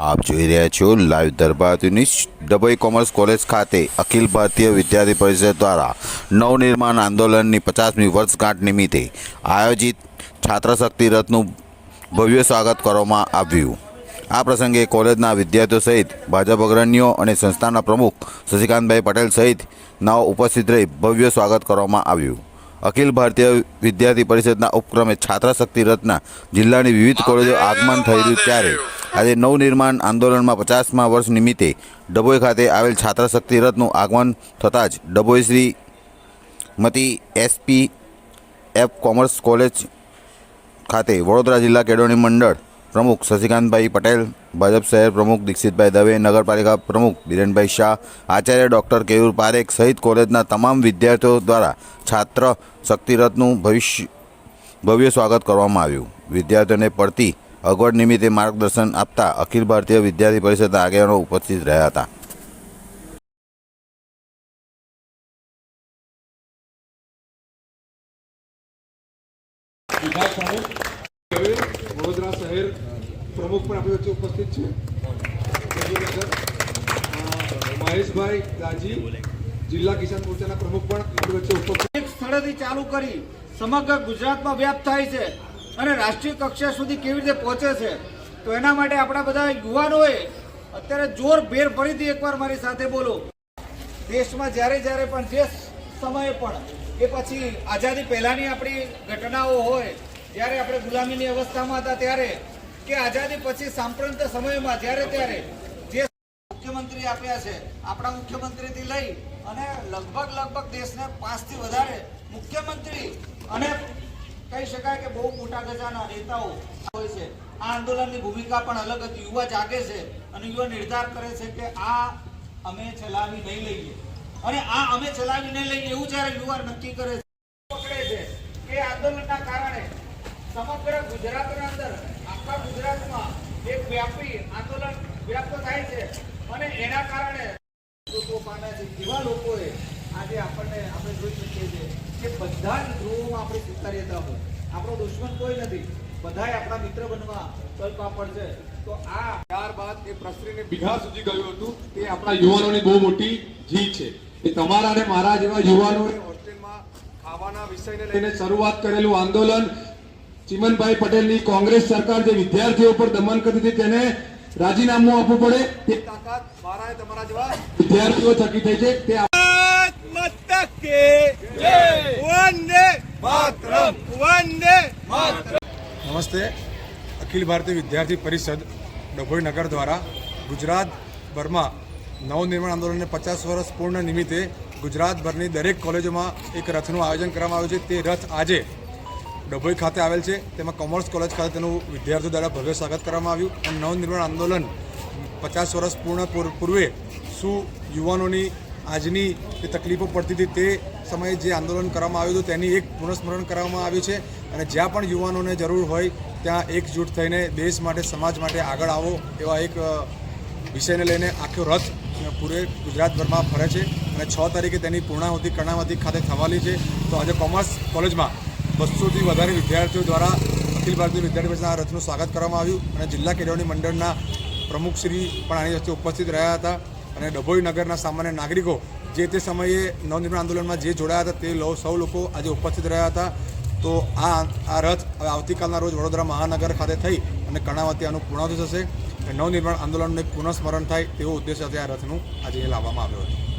આપ જોઈ રહ્યા છો live Darbar news Dabhoi commerce college ખાતે અખિલ ભારતીય વિદ્યાર્થી પરિષદ દ્વારા નવનિર્માણ આંદોલનની પચાસમી વર્ષગાંઠ નિમિત્તે આયોજિત છાત્રશક્તિ રથનું ભવ્ય સ્વાગત કરવામાં આવ્યું. આ પ્રસંગે કોલેજના વિદ્યાર્થીઓ સહિત ભાજપ અગ્રણીઓ અને સંસ્થાના પ્રમુખ શશિકાંતભાઈ પટેલ સહિત નાઓ ઉપસ્થિત રહી ભવ્ય સ્વાગત કરવામાં આવ્યું. અખિલ ભારતીય વિદ્યાર્થી પરિષદના ઉપક્રમે છાત્રશક્તિ રથના જિલ્લાની વિવિધ કોલેજો આગમન થઈ ત્યારે આજે નવનિર્માણ આંદોલનમાં પચાસમા વર્ષ નિમિત્તે ડભોઈ ખાતે આવેલ છાત્રશક્તિ રથનું આગમન થતાં જ Dabhoi Shrimati S P F commerce college ખાતે વડોદરા જિલ્લા કેળવણી મંડળ પ્રમુખ શશિકાંતભાઈ પટેલ, ભાજપ શહેર પ્રમુખ દીક્ષિતભાઈ દવે, નગરપાલિકા પ્રમુખ બિરેનભાઈ શાહ, આચાર્ય ડૉક્ટર કેયુર પારેખ સહિત કોલેજના તમામ વિદ્યાર્થીઓ દ્વારા છાત્ર શક્તિરથનું ભવિષ્ય, ભવ્ય સ્વાગત કરવામાં આવ્યું. વિદ્યાર્થીઓને પડતી અગવડ નિમિત્તે માર્ગદર્શન આપતા અખિલ ભારતીય વિદ્યાર્થી પરિષદના આગેવાનો ઉપસ્થિત રહ્યા હતા. વડોદરા શહેર પ્રમુખ પણ આપણી વચ્ચે ઉપસ્થિત છે. મહેશભાઈ દાજી જિલ્લા કિસાન મોરચાના પ્રમુખ પણ આપણી વચ્ચે ઉપસ્થિત એક સ્થળેથી ચાલુ કરી સમગ્ર ગુજરાતમાં વ્યાપ્ત થાય છે. અને રાષ્ટ્રીય કક્ષા સુધી કેવી રીતે પહોંચે છે, તો એના માટે આપણા બધા યુવાનોએ અત્યારે જોર ભેર ફરીથી એકવાર મારી સાથે બોલો. દેશમાં જ્યારે જ્યારે પણ જે સમયે પણ એ પછી આઝાદી પહેલાંની આપણી ઘટનાઓ હોય, જ્યારે આપણે ગુલામીની અવસ્થામાં હતા ત્યારે કે આઝાદી પછી સાંપ્રત સમયમાં જ્યારે ત્યારે જે મુખ્યમંત્રી આપ્યા છે, આપણા મુખ્યમંત્રીથી લઈ અને લગભગ લગભગ દેશને પાંચથી વધારે મુખ્યમંત્રી અને કહી શકાય કે બહુ મોટા ગજાના નેતાઓ હોય છે. આ આંદોલનની ભૂમિકા પણ અલગ હતી. યુવા જાગે છે અને યુવા નિર્ધાર કરે છે કે આ અમે ચલાવી નહીં લઈએ. અને આ અમે ચલાવી નહીં લઈએ એવું જ્યારે યુવા નક્કી કરે છે. પકડે છે કે આંદોલનના કારણે સમગ્ર ગુજરાતના અંદર, આખા ગુજરાતમાં એક વ્યાપી આંદોલન વ્યાપ્ત થાય છે. અને એના કારણે લોકો પામ્યા છે એવા લોકોએ આજે આપણને આપણે જોઈ શકીએ છીએ કે બધા જ આપણી હોય. આપણો દુશ્મન કોઈ નથી. બધાય આપણા મિત્ર બનવા કલ્પાપડ છે તો આ ત્યારબાદ એ પ્રસરીને બીઘા સુધી ગયું હતું તે આપણા યુવાનોની બહુ મોટી જીત છે. એ તમારા અને મારા જેવા યુવાનોએ કોંગ્રેસ સરકાર જે વિદ્યાર્થીઓ પર દમન કરતી તેને રાજીનામું આપવું પડે. તે તાકાત મારા તમારા જેવા વિદ્યાર્થીઓ થકી થઈ છે. તે નમસ્તે. અખિલ ભારતીય વિદ્યાર્થી પરિષદ ડભોઈ નગર દ્વારા ગુજરાતભરમાં નવનિર્માણ આંદોલનને પચાસ વર્ષ પૂર્ણ નિમિત્તે ગુજરાતભરની દરેક કોલેજોમાં એક રથનું આયોજન કરવામાં આવ્યું છે. તે રથ આજે ડભોઈ ખાતે આવેલ છે. તેમાં કોમર્સ કોલેજ ખાતે તેનું વિદ્યાર્થીઓ દ્વારા ભવ્ય સ્વાગત કરવામાં આવ્યું અને નવનિર્માણ આંદોલન પચાસ વર્ષ પૂર્ણ પૂર્વે શું યુવાનોની આજની જે તકલીફો પડતી હતી તે સમયે જે આંદોલન કરવામાં આવ્યું હતું, તેની એક પુનઃસ્મરણ કરવામાં આવ્યું છે. અને જ્યાં પણ યુવાનોને જરૂર હોય, ત્યાં એકજૂટ થઈને દેશ માટે, સમાજ માટે આગળ આવો એવા એક વિષયને લઈને આખો રથ પૂરે ગુજરાતભરમાં ફરે છે. અને છ તારીખે તેની પૂર્ણાહુતિ કર્ણાવતી ખાતે થવાની છે. તો આજે કોમર્સ કોલેજમાં બસોથી વધારે વિદ્યાર્થીઓ દ્વારા અખિલ ભારતીય વિદ્યાર્થી પરિષદના રથનું સ્વાગત કરવામાં આવ્યું. અને જિલ્લા કેળવણી મંડળના પ્રમુખશ્રી પણ આની વચ્ચે ઉપસ્થિત રહ્યા હતા. અને ડભોઈ નગરના સામાન્ય નાગરિકો જે તે સમયે નવનિર્માણ આંદોલનમાં જે જોડાયા હતા તે લો- સૌ લોકો આજે ઉપસ્થિત રહ્યા હતા. તો આ આ રથ હવે આવતીકાલના રોજ વડોદરા મહાનગર ખાતે થઈ અને કર્ણાવતી આનું પૂર્ણ થશે. નવનિર્માણ આંદોલનનું પુનઃસ્મરણ થાય તેવો ઉદ્દેશ સાથે આ રથનું આજે લાવવામાં આવ્યો હતો.